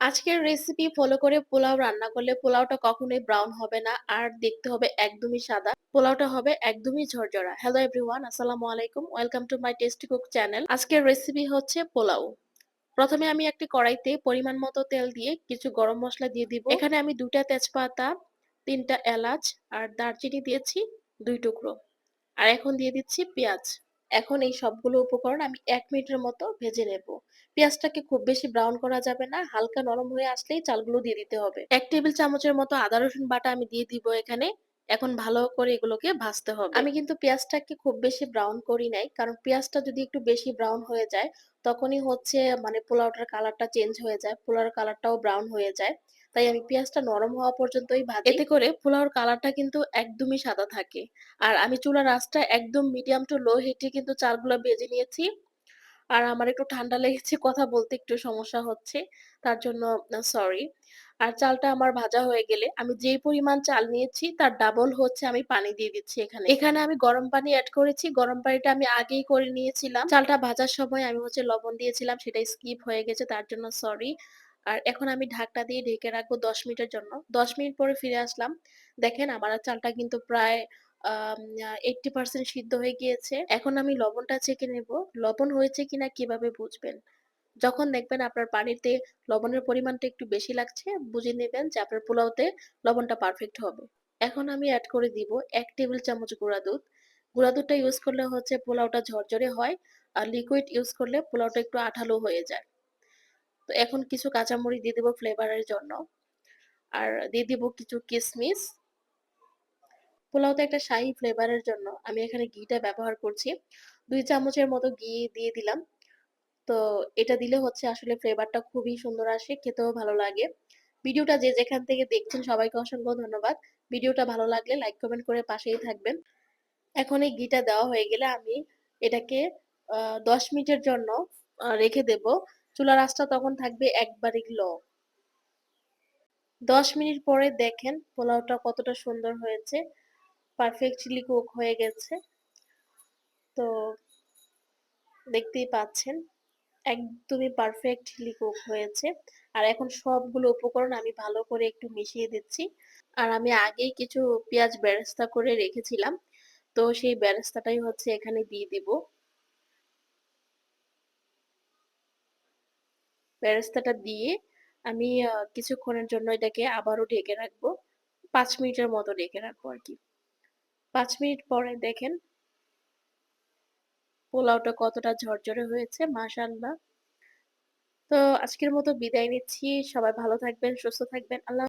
আজকের recipe follow করে পোলাও রান্না করলে পোলাওটা কখনোই ব্রাউন হবে না, আর দেখতে হবে একদমই সাদা। পোলাওটা হবে একদমই ঝরঝরা। হ্যালো এভরিওয়ান আসসালামু আলাইকুম। Welcome to my tasty cook channel আজকের রেসিপি হচ্ছে পোলাও। প্রথমে আমি একটি কড়াইতে পরিমাণ মতো তেল দিয়ে কিছু গরম মশলা দিয়ে দিব। এখানে আমি দুটা তেজপাতা, তিনটা এলাচ, আর দারচিনি দিয়েছি দুই টুকরো। আর এখন দিয়ে দিচ্ছি পেঁয়াজ। এখন এই সবগুলো উপকরণ আমি এক মিনিটের মতো ভেজে নেব। পেঁয়াজটাকে খুব বেশি ব্রাউন করা যাবে না, হালকা নরম হয়ে আসলেই চালগুলো দিয়ে দিতে হবে। এক টেবিল চামচের মতো আদা রসুন বাটা আমি দিয়ে দিব এখানে। এখন ভালো করে এগুলোকে ভাজতে হবে। আমি কিন্তু পেঁয়াজটাকে খুব বেশি ব্রাউন করি নাই কারণ পেঁয়াজটা যদি একটু বেশি ব্রাউন হয়ে যায় তখনই হচ্ছে মানে পোলাওটার কালারটা চেঞ্জ হয়ে যায় পোলাওর কালারটাও ব্রাউন হয়ে যায়। তাই আমি পেঁয়াজটা নরম হওয়া পর্যন্তই ভাজি। এতে করে পোলাওর কালারটা কিন্তু একদমই সাদা থাকে। আর আমি চুলার আঁচটা একদম মিডিয়াম টু লো হিটে কিন্তু চালগুলো ভেজে নিয়েছি। আর আমার একটু ঠান্ডা লেগেছে কথা বলতে একটু সমস্যা হচ্ছে, তার জন্য সরি আর চালটা আমার ভাজা হয়ে গেলে আমি যেই পরিমাণ চাল নিয়েছি তার ডাবল হচ্ছে আমি পানি দিয়ে দিচ্ছি এখানে। এখানে আমি গরম পানি অ্যাড করেছি, গরম পানিটা আমি আগেই করে নিয়েছিলাম। চালটা ভাজার সময় আমি হচ্ছে লবণ দিয়েছিলাম, সেটা স্কিপ হয়ে গেছে, তার জন্য সরি আর এখন আমি ঢাকটা দিয়ে ঢেকে রাখব দশ মিনিটের জন্য। দশ মিনিট পরে ফিরে আসলাম। দেখেন আমার চালটা কিন্তু প্রায় এইটটি পার্সেন্ট সিদ্ধ হয়ে গিয়েছে। এখন আমি লবণটা চেকে নেব। লবণ হয়েছে কিনা কীভাবে বুঝবেন? যখন দেখবেন আপনার পানিতে লবণের পরিমাণটা একটু বেশি লাগছে, বুঝে নেবেন যে আপনার পোলাওতে লবণটা পারফেক্ট হবে। এখন আমি অ্যাড করে দিব এক টেবিল চামচ গুঁড়া দুধ। গুঁড়া দুধটা ইউজ করলে হচ্ছে পোলাওটা ঝরঝরে হয়, আর লিকুইড ইউজ করলে পোলাওটা একটু আঠালো হয়ে যায়। তো এখন কিছু কাঁচামরিচ দিয়ে দেবো ফ্লেভারের জন্য। আর দিয়ে দিব কিছু কিশমিশ পোলাওতে একটা শাহি ফ্লেভারের জন্য। আমি এখানে ঘিটা ব্যবহার করছি। দুই চামচের মতো ঘি দিয়ে দিলাম। তো এটা দিলে হচ্ছে আসলে ফ্লেভারটা খুবই সুন্দর আসে, খেতেও ভালো লাগে। ভিডিওটা যে যেখান থেকে দেখছেন সবাইকে অসংখ্য ধন্যবাদ। ভিডিওটা ভালো লাগলে লাইক কমেন্ট করে পাশেই থাকবেন। এখন এই ঘিটা দেওয়া হয়ে গেলে আমি এটাকে দশ মিনিটের জন্য রেখে দেব। চুলার আঁচটা তখন থাকবে একবারই লো দশ মিনিট পরে দেখেন পোলাওটা কতটা সুন্দর হয়েছে। পারফেক্টলি কুক হয়ে গেছে। তো দেখতেই পাচ্ছেন, একদমই পারফেক্টলি কুক হয়েছে। আর এখন সবগুলো উপকরণ আমি ভালো করে একটু মিশিয়ে দিচ্ছি। আর আমি আগেই কিছু পেঁয়াজ বেরেস্তা করে রেখেছিলাম। তো সেই বেরেস্তাটাই হচ্ছে এখানে দিয়ে দিব। বেরেস্তাটা দিয়ে আমি কিছুক্ষণের জন্য এটাকে আবারও ঢেকে রাখব। পাঁচ মিনিটের মতো ঢেকে রাখব আর কি। পাঁচ মিনিট পরে দেখেন পোলাওটা কতটা ঝরঝরে হয়েছে মাশাল্লাহ তো আজকের মতো বিদায় নিচ্ছি, সবাই ভালো থাকবেন, সুস্থ থাকবেন, আল্লাহ